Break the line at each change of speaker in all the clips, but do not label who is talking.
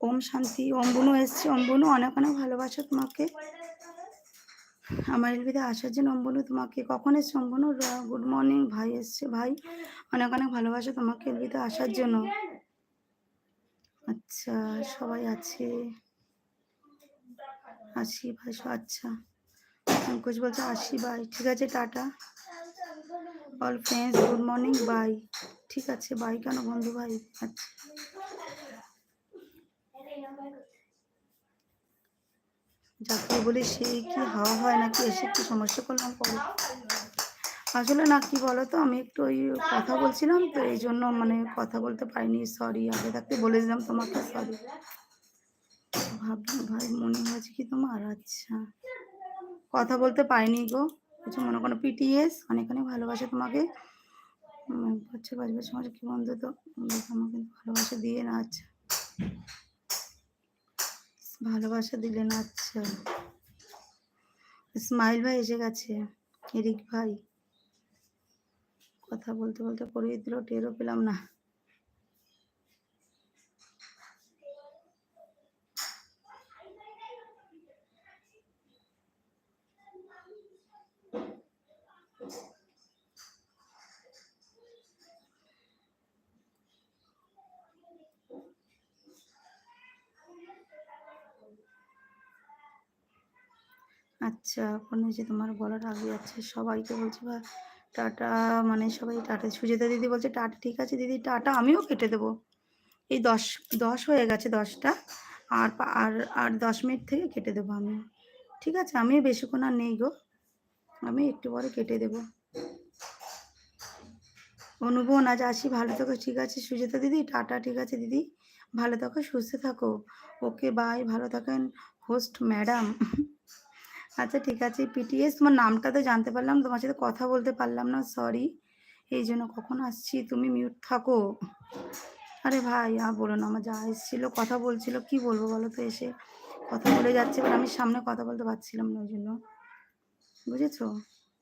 ওম শান্তি, ওম বুনু এসছে। ওম বুনু, অনেক অনেক ভালোবাসা তোমাকে। আমার এলবিতে আসার জন্য ওম বুনু তোমাকে। কখন এসছে ওম বুনু? গুড মর্নিং ভাই এসছে, ভাই। অনেক অনেক ভালোবাসা তোমাকে এলবিতে আসার জন্য। আচ্ছা সবাই আছে? আসি ভাই আচ্ছা। পঙ্কজ বলছে আসি বাই ঠিক আছে, tata. All friends good morning bye ঠিক আছে বাই কেন বন্ধু ভাই? আচ্ছা। যাকে বলি সে কি হাওয়া হয় নাকি এসে একটু সমস্যা করলাম পরে। আসলে না, কি বলতো, আমি একটু ওই কথা বলছিলাম তো, এই জন্য মানে কথা বলতে পারিনি সরি আগে থাকতে বলে দিলাম তোমাকে সরি ভাবলাম, ভাই, মনে হয়েছে কি তোমার? আচ্ছা। কথা বলতে পারিনি গো, কিছু মনে করো পিটিএস অনেক অনেক ভালোবাসা তোমাকে। হচ্ছে পাঁচ বছর কি বন্ধু তো আমাকে ভালোবাসা দিয়ে না আচ্ছা। ভালোবাসা দিলে না আচ্ছা। স্মাইল ভাই এসে গেছে, এরিক ভাই। কথা বলতে বলতে করিয়ে দিল টেরও পেলাম না। আচ্ছা এখন যে তোমার বলার আগে আছে, সবাইকে বলছি বা টাটা মানে সবাই টাটা, সুজেতা দিদি বলছে, টাটা, ঠিক আছে দিদি, টাটা, আমিও কেটে দেবো। এই দশ দশ হয়ে গেছে দশটা, আর আর আর দশ মিনিট থেকে কেটে দেবো আমি। ঠিক আছে আমি বেশিক্ষণ আর নেই গো, আমি একটু পরে কেটে দেবো। অনুভব আজ আসি, ভালো থাকো, ঠিক আছে, সুজেতা দিদি, টাটা, ঠিক আছে দিদি, ভালো থাকো, সুস্থ থাকো, ওকে, বাই, ভালো থাকেন, হোস্ট, ম্যাডাম। আচ্ছা ঠিক আছে। পিটিএস তোমার নামটা তো জানতে পারলাম, তোমার সাথে কথা বলতে পারলাম না সরি এই জন্য কখন আসছি, তুমি মিউট থাকো। আরে ভাই, আর বলো না, আমার যা এসেছিল, কথা বলছিল, কি বলব বলো তো এসে? কথা বলে যাচ্ছে এবার আমি সামনে কথা বলতে পারছিলাম না, ওই জন্য। বুঝেছ?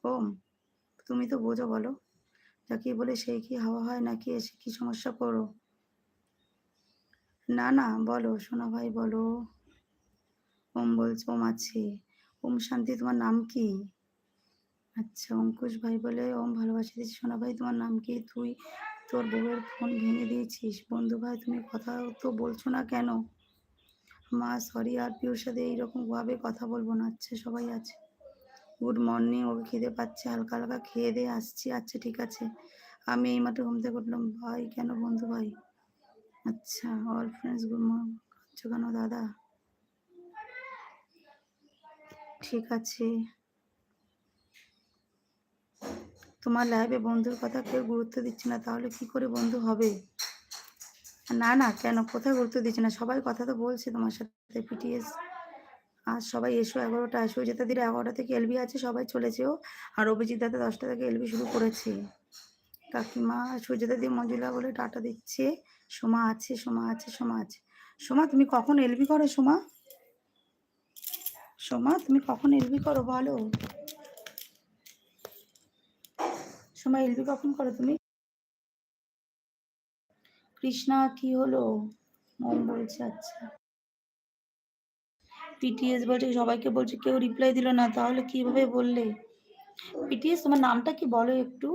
ওম তুমি তো বোঝো বলো। যাকে বলে সেই কি হাওয়া হয়, নাকি এসে কি সমস্যা করো? না না, বলো, সোনা ভাই, বলো। ওম বলছে, ওম আছে। ওম শান্তি, তোমার নাম কি? আচ্ছা অঙ্কুশ ভাই বলে, ওম ভালোবাসি দিচ্ছি সোনা ভাই, তোমার নাম কি? তুই তোর বউয়ের ফোন ভেঙে দিয়েছিস। বন্ধু ভাই, তুমি কথা তো বলছো না কেন? মা সরি আর পিউর সাথে এইরকম ভাবে কথা বলব না। আচ্ছা সবাই আছে। গুড মর্নিং, ওকে খেতে পাচ্ছে। হালকা হালকা খেয়ে দিয়ে আসছি। আচ্ছা ঠিক আছে। আমি এইমাত্র ঘুম থেকে উঠলাম। ভাই, কেন বন্ধু ভাই? আচ্ছা অল ফ্রেন্ডস গুড মর্নিং কেন, দাদা? ঠিক আছে। তোমার লাইভে বন্ধুর কথা কেউ গুরুত্ব দিচ্ছে না, তাহলে কি করে বন্ধু হবে? না না, কেন? কোথায় গুরুত্ব দিচ্ছে না? সবাই কথা তো বলছে তোমার সাথে পিটিএস আর সবাই এসো, এগারোটা এসো যেতে দিলে এগারোটা থেকে এলবি আছে, সবাই চলেছেও আর অভিজিৎ দাদা দশটা থেকে এলবি শুরু করেছে। কাকিমা, সুজিতা দি, মঞ্জুলা বলে টাটা দিচ্ছে। সোমা আছে সোমা আছে সোমা আছে। সোমা, তুমি কখন এলবি করো, সোমা? সোমা, তুমি কখন এলবি করো বলো? সোমা এলবি কখন করো তুমি? কৃষ্ণা, কি হলো? মম বলছে আচ্ছা। পিটিএস বলছে, সবাইকে বলছে, কেউ রিপ্লাই দিল না, তাহলে কীভাবে বললে? পিটিএস তোমার নামটা কি বলো একটু?